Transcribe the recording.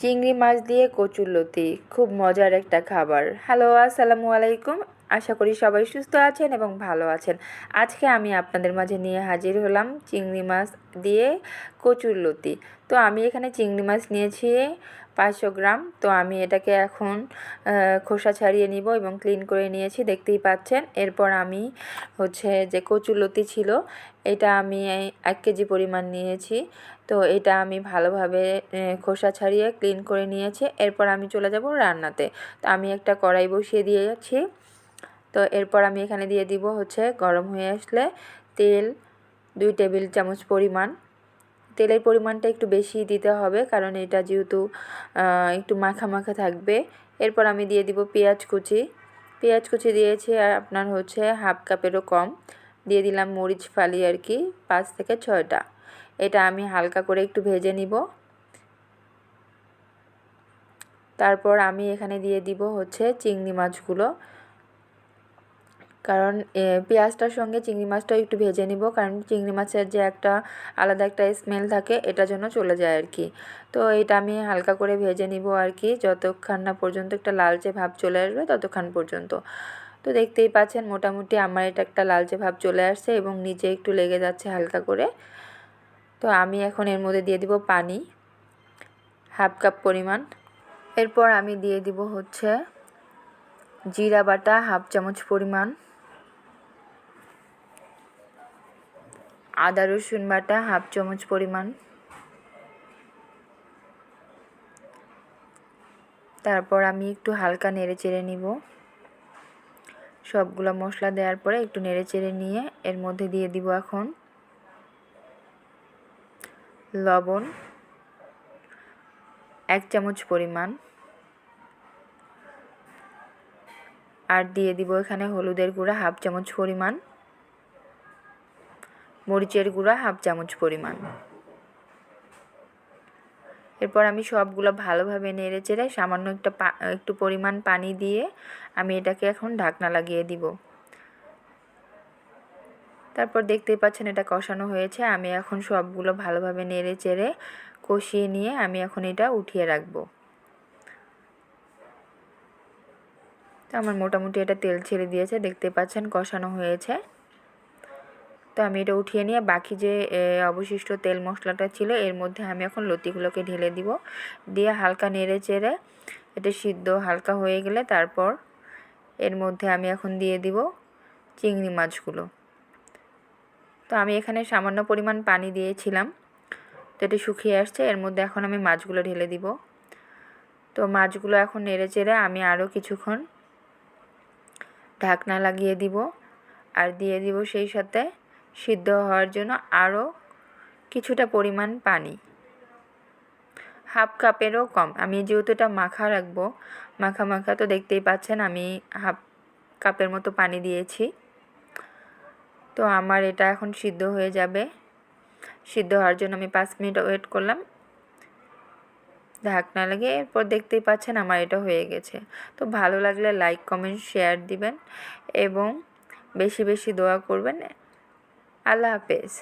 চিংড়ি মাছ দিয়ে কচুরলতি খুব মজার একটা খাবার। হ্যালো আসসালামু আলাইকুম। আশা করি সবাই সুস্থ আছেন এবং ভালো আছেন। আজকে আমি আপনাদের মাঝে নিয়ে হাজির হলাম চিংড়ি মাছ দিয়ে কচুরলতি তো আমি এখানে চিংড়ি মাছ নিয়েছি পাঁচশো গ্রাম। তো আমি এটাকে এখন খোসা ছাড়িয়ে নিব এবং ক্লিন করে নিয়েছি, দেখতেই পাচ্ছেন। এরপর আমি হচ্ছে যে কচুরলতি ছিল, এটা আমি এক কেজি পরিমাণ নিয়েছি। তো এটা আমি ভালোভাবে খোসা ছাড়িয়ে ক্লিন করে নিয়েছি। এরপর আমি চলে যাব রান্নাতে। তো আমি একটা কড়াই বসিয়ে দিয়ে যাচ্ছি তো এরপর আমি এখানে দিয়ে দিব হচ্ছে গরম হয়ে আসলে তেল, দুই টেবিল চামচ পরিমাণ। তেলের পরিমাণটা একটু বেশি দিতে হবে কারণ এটা যেহেতু একটু মাখা মাখা থাকবে। এরপর আমি দিয়ে দিব পেঁয়াজ কুচি। পেঁয়াজ কুচি দিয়েছি আপনার হচ্ছে হাফ কাপেরও কম। দিয়ে দিলাম মরিচ ফালি আর কি, পাঁচ থেকে ছয়টা। এটা আমি হালকা করে একটু ভেজে নিব। তারপর আমি এখানে দিয়ে দিব হচ্ছে চিংড়ি মাছগুলো। কারণ পেঁয়াজটার সঙ্গে চিংড়ি মাছটাও একটু ভেজে নিব। কারণ চিংড়ি মাছের যে একটা আলাদা একটা স্মেল থাকে এটা যেন চলে যায় আর কি। তো এটা আমি হালকা করে ভেজে নিব আর কি। যতক্ষণ না পর্যন্ত একটা লালচে ভাব চলে আসবে, ততক্ষণ পর্যন্ত। তো দেখতেই পাচ্ছেন, মোটামুটি আমার এটা একটা লালচে ভাব চলে আসছে এবং নিচে একটু লেগে যাচ্ছে হালকা করে। তো আমি এখন এর মধ্যে দিয়ে দিব পানি, হাফ কাপ পরিমাণ। এরপর আমি দিয়ে দিব হচ্ছে জিরা বাটা, হাফ চামচ পরিমাণ। আদা, রসুন বাটা, হাফ চামচ পরিমাণ। তারপর আমি একটু হালকা নেড়ে চেড়ে নিব। সবগুলো মশলা দেওয়ার পরে একটু নেড়ে চেড়ে নিয়ে এর মধ্যে দিয়ে দিব এখন লবণ, এক চামচ পরিমাণ। আর দিয়ে দিব এখানে হলুদের গুঁড়া, হাফ চামচ পরিমাণ। মরিচের গুঁড়া হাফ চামচ পরিমাণ। এরপর আমি সবগুলো ভালোভাবে নেড়ে চেড়ে সামান্য একটা একটু পরিমাণ পানি দিয়ে আমি এটাকে এখন ঢাকনা লাগিয়ে দিব। তারপর দেখতেই পাচ্ছেন এটা কষানো হয়েছে, আমি এখন সবগুলো ভালোভাবে নেড়ে চেড়ে কষিয়ে নিয়ে আমি এখন এটা উঠিয়ে রাখব। তো আমার মোটামুটি এটা তেল ছেড়ে দিয়েছে, দেখতে পাচ্ছেন কষানো হয়েছে। তো আমি এটা উঠিয়ে নিয়ে বাকি যে অবশিষ্ট তেল মশলাটা ছিল, এর মধ্যে আমি এখন লতিগুলোকে ঢেলে দিব। দিয়ে হালকা নেড়ে চেড়ে এটা সিদ্ধ হালকা হয়ে গেলে তারপর এর মধ্যে আমি এখন দিয়ে দিব চিংড়ি মাছগুলো। তো আমি এখানে সামান্য পরিমাণ পানি দিয়েছিলাম। তো এটা শুকিয়ে আসছে, এর মধ্যে এখন আমি মাছগুলো ঢেলে দিব। তো মাছগুলো এখন নেড়ে চেড়ে আমি আরও কিছুক্ষণ ঢাকনা লাগিয়ে দিব। আর দিয়ে দিব সেই সাথে সিদ্ধ হওয়ার জন্য আরও কিছুটা পরিমাণ পানি। হাফ কাপেরও কম। আমি যেহেতু এটা মাখা রাখব, মাখা মাখা তো দেখতেই পাচ্ছেন আমি হাফ কাপের মতো পানি দিয়েছি। তো আমার এটা এখন সিদ্ধ হয়ে যাবে। সিদ্ধ হওয়ার জন্য আমি পাঁচ মিনিট ওয়েট করলাম। ঢাকনা লাগে এরপর দেখতেই পাচ্ছেন আমার এটা হয়ে গেছে। তো ভালো লাগলে লাইক, কমেন্ট, শেয়ার দিবেন এবং বেশি বেশি দোয়া করবেন। আল্লাহ হাফেজ।